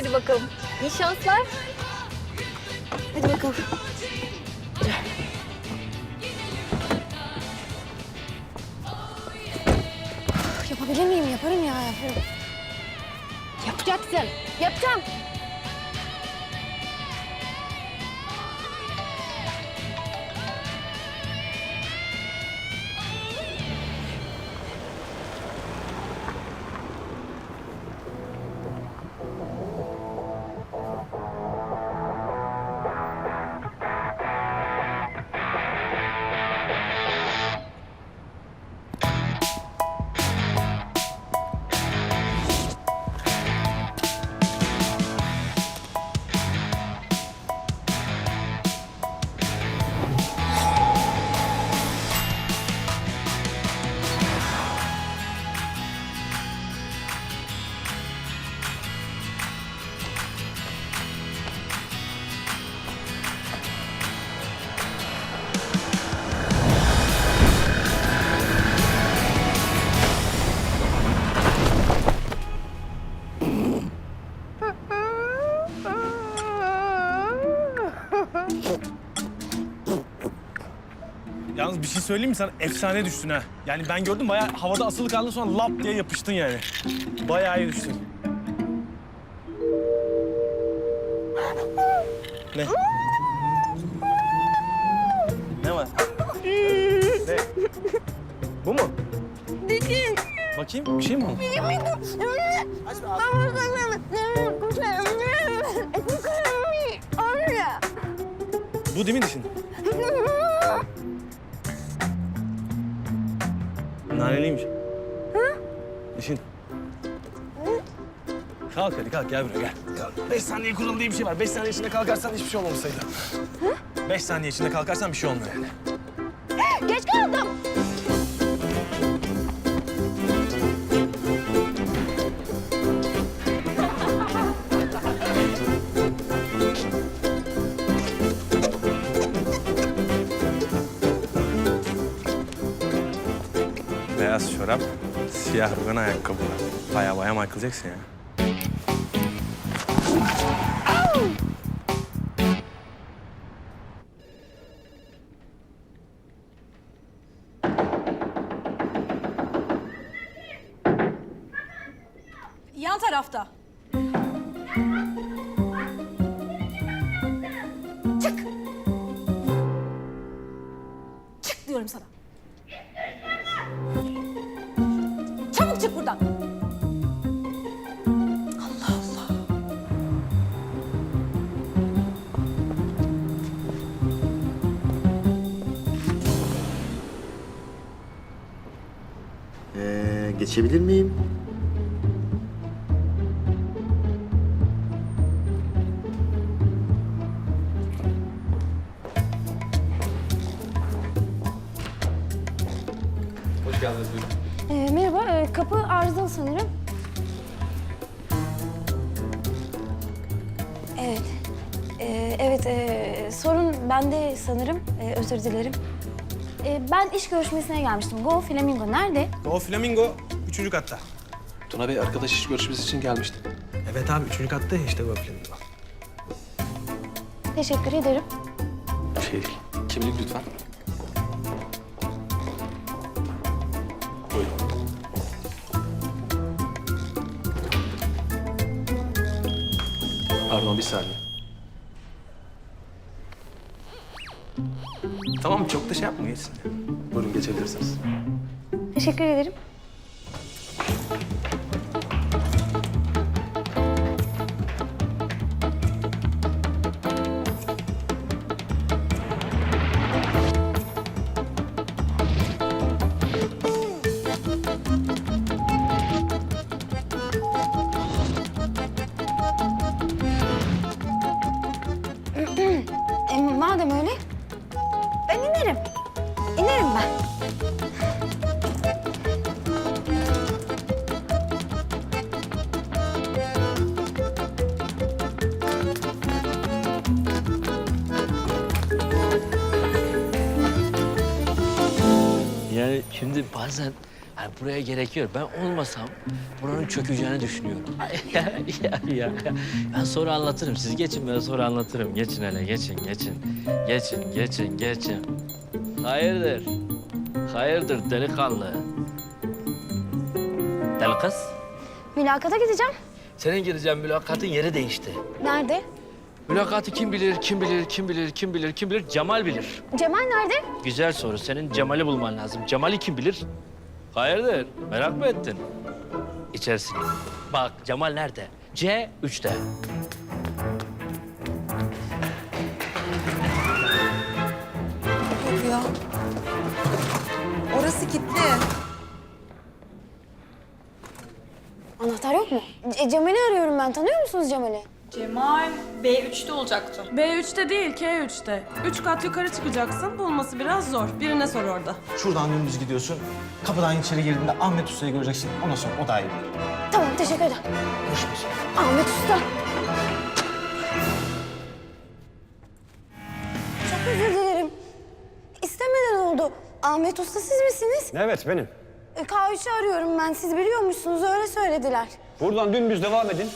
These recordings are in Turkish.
Hadi bakalım. İyi şanslar. Hadi bakalım. Yapabilir miyim? Yaparım ya. Yaparım. Yapacaksın. Yapacağım. Yalnız bir şey söyleyeyim mi sana? Efsane düştün ha. Yani ben gördüm bayağı havada asılı kaldın sonra lap diye yapıştın yani. Bayağı iyi düştün. Ne? Ne var? Ne? Bu mu? Bakayım bir şey mi oldu? Bu değil mi dişin? Naneliymiş. Dişin. Kalk hadi kalk gel buraya gel. Kalk. Beş saniye kuralı diye bir şey var. Beş saniye içinde kalkarsan hiçbir şey olmamış sayılır. Beş saniye içinde kalkarsan bir şey olmuyor yani. Geç kaldım. Çorap, siyah rugan ayakkabı. Baya baya Michael Jackson ya. Yan tarafta. Geçebilir miyim? Ee, merhaba. ee, kapı arızalı sanırım. Evet. Ee, evet. ee, sorun bende sanırım. Ee, özür dilerim. Ee, ben iş görüşmesine gelmiştim. Go Flamingo nerede? O Flamingo üçüncü katta. Tuna Bey arkadaş iş görüşmesi için gelmişti. Evet abi üçüncü katta ya işte bu Flamingo. Teşekkür ederim. Şey. Kimlik lütfen. Buyurun. Pardon bir saniye. Tamam çok da şey yapma geçsin. Buyurun geçebilirsiniz. Teşekkür ederim. Ben inerim. İnerim ben. Yani şimdi bazen Yani buraya gerekiyor. Ben olmasam buranın çökeceğini düşünüyorum. ya, ya, ya, ya. Ben sonra anlatırım. Siz geçin ben sonra anlatırım. Geçin hele geçin geçin. Geçin geçin geçin. Hayırdır? Hayırdır delikanlı? Deli kız. Mülakata gideceğim. Senin gireceğin mülakatın yeri değişti. Nerede? Mülakatı kim bilir, kim bilir, kim bilir, kim bilir, kim bilir? Cemal bilir. Cemal nerede? Güzel soru. Senin Cemal'i bulman lazım. Cemal'i kim bilir? Hayırdır? Merak mı ettin? İçerisine. Bak Cemal nerede? C üçte. Yok ya. Orası kilitli. Anahtar yok mu? Ce- Cemal'i arıyorum ben. Tanıyor musunuz Cemal'i? Cemal B3'te olacaktı. B3'te değil, K3'te. Üç kat yukarı çıkacaksın. Bulması biraz zor. Birine sor orada. Şuradan dümdüz gidiyorsun. Kapıdan içeri girdiğinde Ahmet Usta'yı göreceksin. Ondan sonra o daha iyi bilir. Tamam teşekkür ederim. Görüşürüz. Ahmet Usta. Çok özür dilerim. İstemeden oldu. Ahmet Usta siz misiniz? Evet benim. E, K3'ü arıyorum ben. Siz biliyormuşsunuz öyle söylediler. Buradan dümdüz devam edin.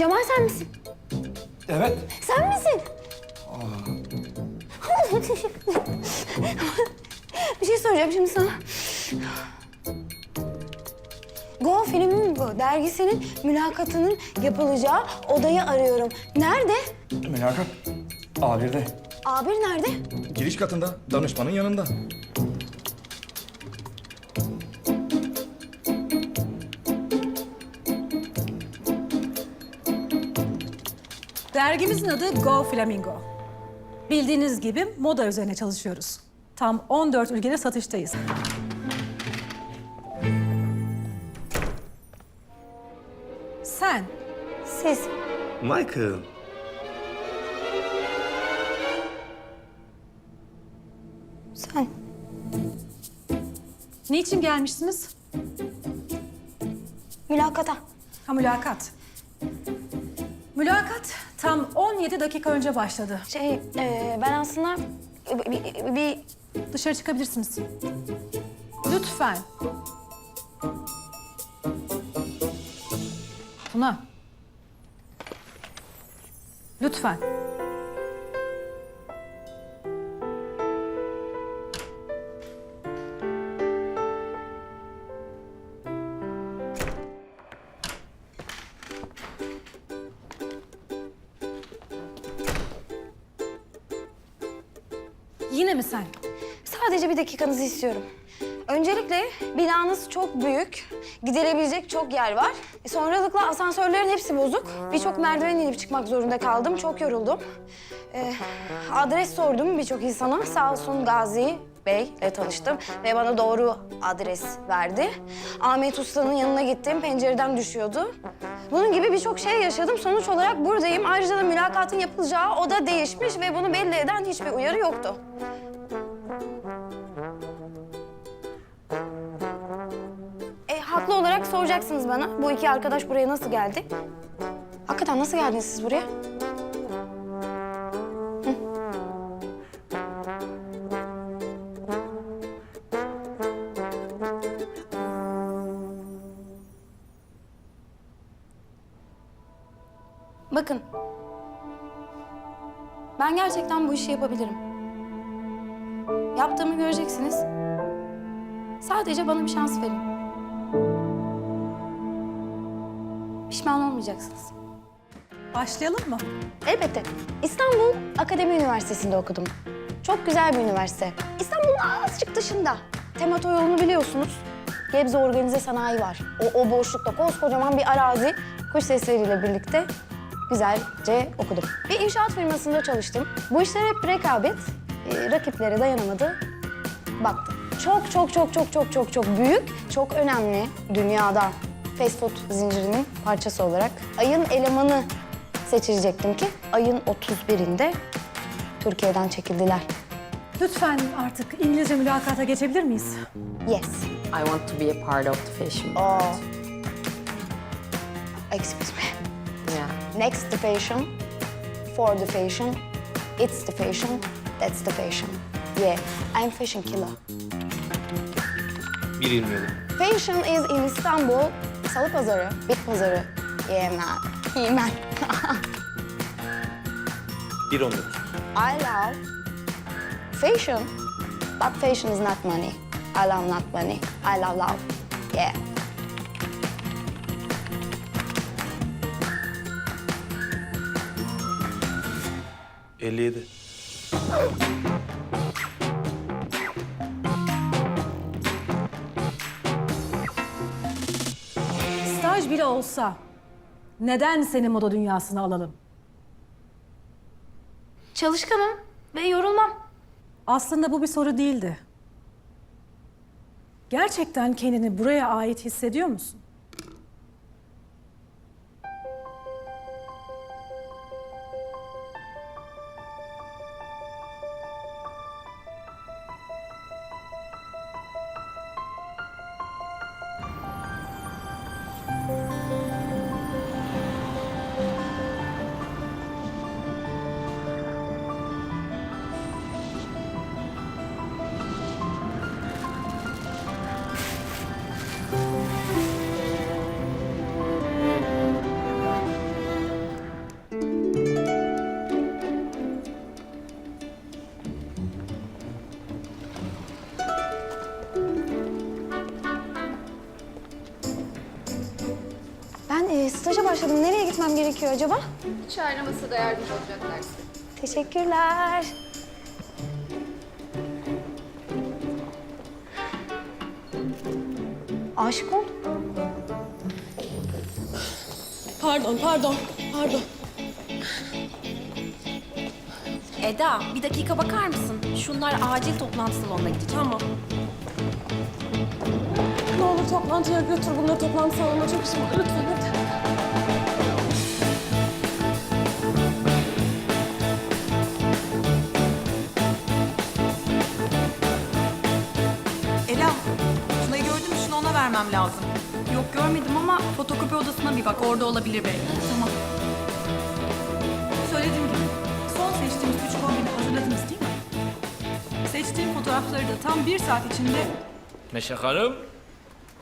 Cemal sen misin? Evet. Sen misin? bir şey soracağım şimdi sana. Go filmin bu. Dergisinin mülakatının yapılacağı odayı arıyorum. Nerede? Mülakat. A1'de. A1 nerede? Giriş katında. Danışmanın yanında. Dergimizin adı Go Flamingo. Bildiğiniz gibi moda üzerine çalışıyoruz. Tam 14 ülkede satıştayız. Sen Siz. Michael. Sen. niçin gelmişsiniz? Mülakata. Ha mülakat. Mülakat tam 17 dakika önce başladı. Şey, e, ben aslında bir, bir, Dışarı çıkabilirsiniz. Lütfen. Tuna. Lütfen. Bir dakikanızı istiyorum. Öncelikle binanız çok büyük, gidilebilecek çok yer var. E, Sonralıkla asansörlerin hepsi bozuk. Birçok merdiven inip çıkmak zorunda kaldım, çok yoruldum. E, adres sordum birçok insana. Sağ olsun Gazi Bey ile tanıştım ve bana doğru adres verdi. Ahmet Usta'nın yanına gittim, pencereden düşüyordu. Bunun gibi birçok şey yaşadım. Sonuç olarak buradayım. Ayrıca da mülakatın yapılacağı oda değişmiş ve bunu belli eden hiçbir uyarı yoktu. Soracaksınız bana. Bu iki arkadaş buraya nasıl geldi? Hakikaten nasıl geldiniz siz buraya? Bakın. Ben gerçekten bu işi yapabilirim. Yaptığımı göreceksiniz. Sadece bana bir şans verin. Pişman olmayacaksınız. Başlayalım mı? Elbette. İstanbul Akademi Üniversitesi'nde okudum. Çok güzel bir üniversite. İstanbul'un azıcık dışında. Temato yolunu biliyorsunuz. Gebze Organize Sanayi var. O, o boşlukta koskocaman bir arazi. Kuş sesleriyle birlikte güzelce okudum. Bir inşaat firmasında çalıştım. Bu işler hep rekabet. Ee, rakiplere dayanamadı. Baktım. Çok çok çok çok çok çok çok büyük, çok önemli dünyada fast food zincirinin parçası olarak ayın elemanı seçilecektim ki ayın 31'inde Türkiye'den çekildiler. Lütfen artık İngilizce mülakata geçebilir miyiz? Yes. I want to be a part of the fashion. Oh. Excuse me. Yeah. Next the fashion, for the fashion, it's the fashion, that's the fashion. Yeah, I'm fashion killer. 1.27. Fashion is in Istanbul, Salı Pazarı, Bit Pazarı. Yeah man. 1.19. I love fashion, but fashion is not money. I love not money. I love love. Yeah. ...57. Staj bile olsa neden seni moda dünyasına alalım? Çalışkanım ve yorulmam. Aslında bu bir soru değildi. Gerçekten kendini buraya ait hissediyor musun? Başladım. Nereye gitmem gerekiyor acaba? İçeride masada yardımcı olacaklar size. Teşekkürler. Aşık oldum. Pardon, pardon, pardon. Eda bir dakika bakar mısın? Şunlar acil toplantı salonuna gidecek. Tamam. Ne olur toplantıya götür bunları toplantı salonuna çok işim var. Lütfen Ela, Tuna'yı gördün mü? Şunu ona vermem lazım. Yok görmedim ama fotokopi odasına bir bak. Orada olabilir belki. Tamam. Söylediğim gibi son seçtiğimiz üç kombini hazırladınız değil mi? Seçtiğim fotoğrafları da tam bir saat içinde... Meşak Hanım,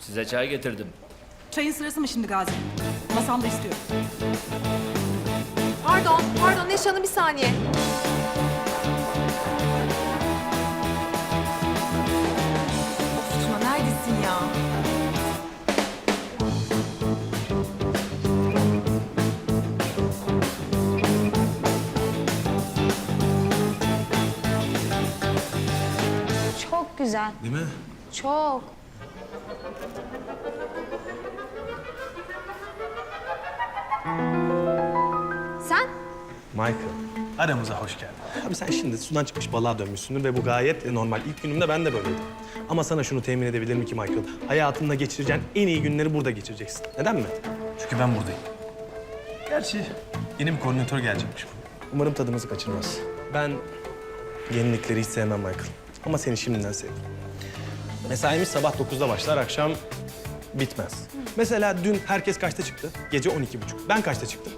size çay getirdim. Çayın sırası mı şimdi Gazi? Masamda istiyorum. Pardon, pardon Neşe Hanım bir saniye. Güzel. Değil mi? Çok. Sen? Michael, aramıza hoş geldin. Abi sen şimdi sudan çıkmış balığa dönmüşsündür ve bu gayet normal. İlk günümde ben de böyleydim. Ama sana şunu temin edebilirim ki Michael, hayatında geçireceğin en iyi günleri burada geçireceksin. Neden mi? Çünkü ben buradayım. Gerçi yeni bir koordinatör gelecekmiş. Umarım tadımızı kaçırmaz. Ben yenilikleri hiç sevmem Michael. Ama seni şimdiden sevdim. Mesaimiz sabah 9'da başlar, akşam bitmez. Mesela dün herkes kaçta çıktı? Gece 12.30. Ben kaçta çıktım?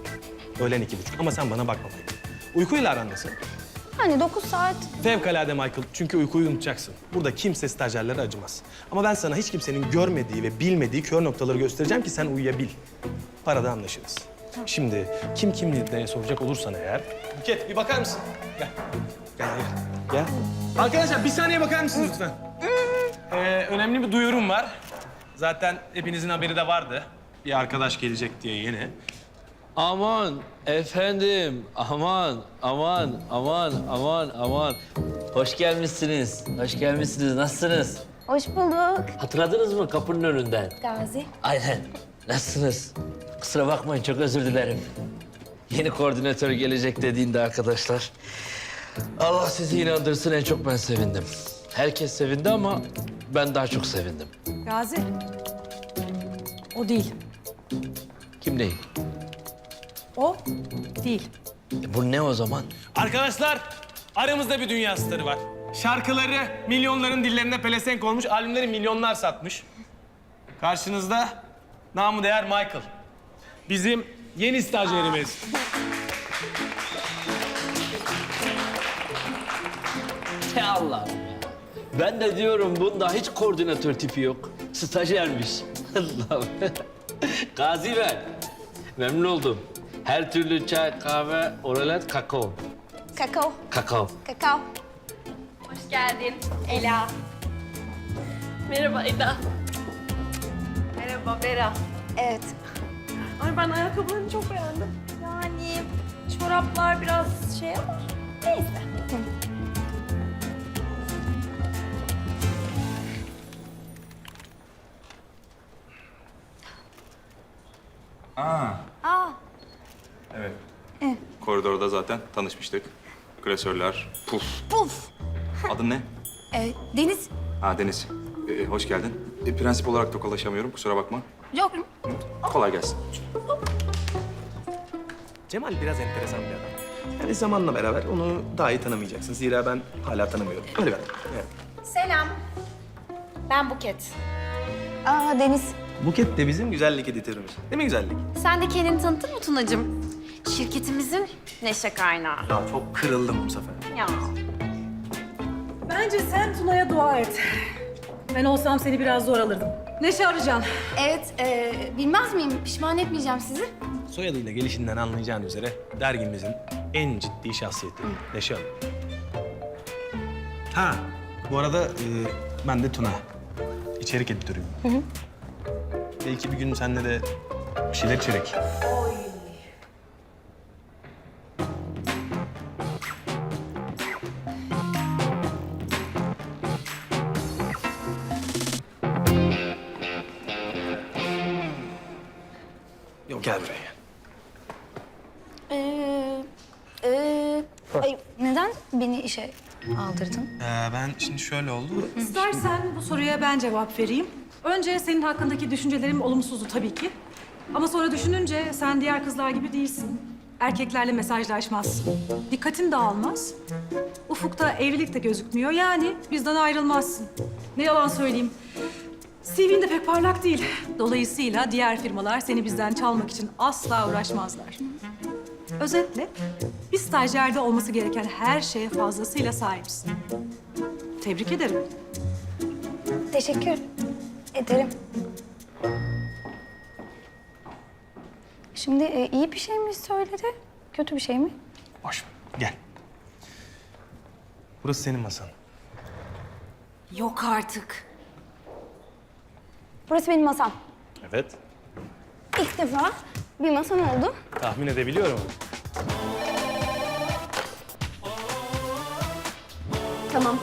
Öğlen 2.30. Ama sen bana bakma Michael. Uykuyla aran nasıl? Hani 9 saat. Fevkalade Michael. Çünkü uykuyu unutacaksın. Burada kimse stajyerlere acımaz. Ama ben sana hiç kimsenin görmediği ve bilmediği kör noktaları göstereceğim ki sen uyuyabil. Parada anlaşırız. Şimdi kim kim diye soracak olursan eğer... Buket bir bakar mısın? Gel. Gel gel. Gel. Arkadaşlar bir saniye bakar mısınız lütfen? Ee, önemli bir duyurum var. Zaten hepinizin haberi de vardı. Bir arkadaş gelecek diye yeni. Aman efendim, aman, aman, aman, aman, aman. Hoş gelmişsiniz, hoş gelmişsiniz. Nasılsınız? Hoş bulduk. Hatırladınız mı kapının önünden? Gazi. Aynen. Nasılsınız? Kusura bakmayın, çok özür dilerim. Yeni koordinatör gelecek dediğinde arkadaşlar. Allah sizi inandırsın, en çok ben sevindim. Herkes sevindi ama ben daha çok sevindim. Gazi. O değil. Kim değil? O değil. E, bu ne o zaman? Arkadaşlar Aramızda bir dünya starı var. Şarkıları milyonların dillerine pelesenk olmuş, albümleri milyonlar satmış. Karşınızda namı değer Michael. Bizim yeni stajyerimiz. Ya Allah'ım ya. Ben de diyorum bunda hiç koordinatör tipi yok. Stajyermiş. Allah'ım. Gazi ben. Memnun oldum. Her türlü çay, kahve, oralet, kakao. Kakao. Kakao. Kakao. Hoş geldin. Ela. Merhaba Eda. Merhaba Vera. Evet. Ay ben ayakkabılarını çok beğendim. Yani çoraplar biraz şey ama neyse. Aa. Evet. Koridorda zaten tanışmıştık. Klasörler. Puf. Puf. Adın ne? Ee, Deniz. Ha Deniz. Ee, hoş geldin. E, prensip olarak tokalaşamıyorum. Kusura bakma. Yok. Kolay gelsin. Cemal biraz enteresan bir adam. Yani zamanla beraber onu daha iyi tanımayacaksın. Zira ben hala tanımıyorum. Öyle bir adam. Evet. Selam. Ben Buket. Aa Deniz. Buket de bizim güzellik editörümüz. Değil mi güzellik? Sen de kendini tanıttın mı Tunacığım? Şirketimizin neşe kaynağı. Ya çok kırıldım bu sefer. Ya. Bence sen Tuna'ya dua et. Ben olsam seni biraz zor alırdım. Neşe arayacaksın. Evet, e, bilmez miyim? Pişman etmeyeceğim sizi. Soyadıyla gelişinden anlayacağın üzere dergimizin en ciddi şahsiyeti Neşe Hanım. Ha, bu arada e, ben de Tuna. İçerik editörüyüm. Belki bir gün seninle de bir şeyler içerek. Yok gel buraya. Ee, e, ay, neden beni işe aldırdın? Ee, ben şimdi şöyle oldu. İstersen bu soruya ben cevap vereyim. Önce senin hakkındaki düşüncelerim olumsuzdu tabii ki. Ama sonra düşününce sen diğer kızlar gibi değilsin. Erkeklerle mesajlaşmazsın. Dikkatin dağılmaz. Ufukta evlilik de gözükmüyor. Yani bizden ayrılmazsın. Ne yalan söyleyeyim. CV'in de pek parlak değil. Dolayısıyla diğer firmalar seni bizden çalmak için asla uğraşmazlar. Özetle bir stajyerde olması gereken her şeye fazlasıyla sahipsin. Tebrik ederim. Teşekkür ederim. Şimdi e, iyi bir şey mi söyledi, kötü bir şey mi? Boş ver. Gel. Burası senin masan. Yok artık. Burası benim masam. Evet. İlk defa bir masam oldu. Tahmin edebiliyorum. Tamam.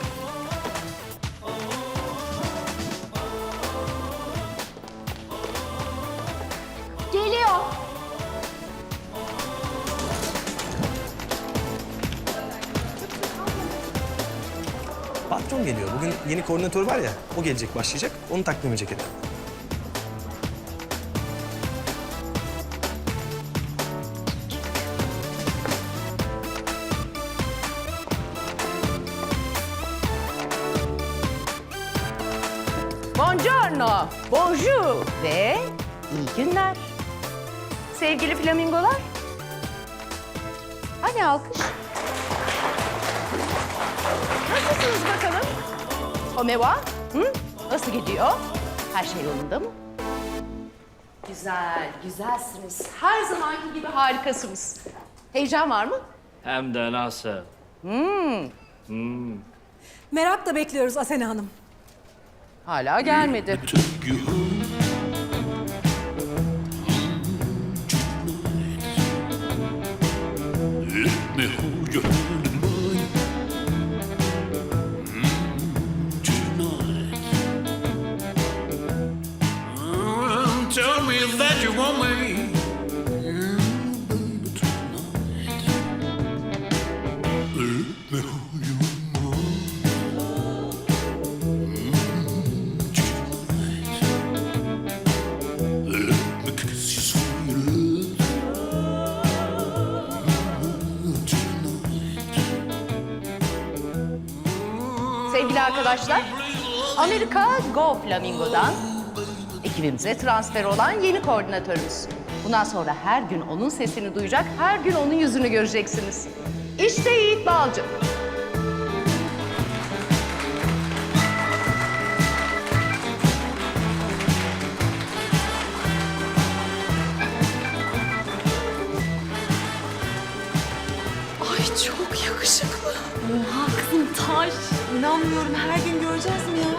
Patron geliyor. Bugün yeni koordinatör var ya, o gelecek, başlayacak. Onu takdim edecek Eda. Buongiorno, bonjour ve iyi günler. Sevgili flamingolar. Hadi alkış. Bakalım? Omeva, hı? Nasıl gidiyor? Her şey yolunda mı? Güzel, güzelsiniz. Her zamanki gibi harikasınız. Heyecan var mı? Hem de nasıl? Merakla bekliyoruz Asena Hanım. Hala gelmedi. Arkadaşlar. Amerika Go Flamingo'dan ekibimize transfer olan yeni koordinatörümüz. Bundan sonra her gün onun sesini duyacak, her gün onun yüzünü göreceksiniz. İşte Yiğit Balcı. Ay çok yakışıklı. Oha kızım taş. İnanmıyorum her gün göreceğiz mi ya?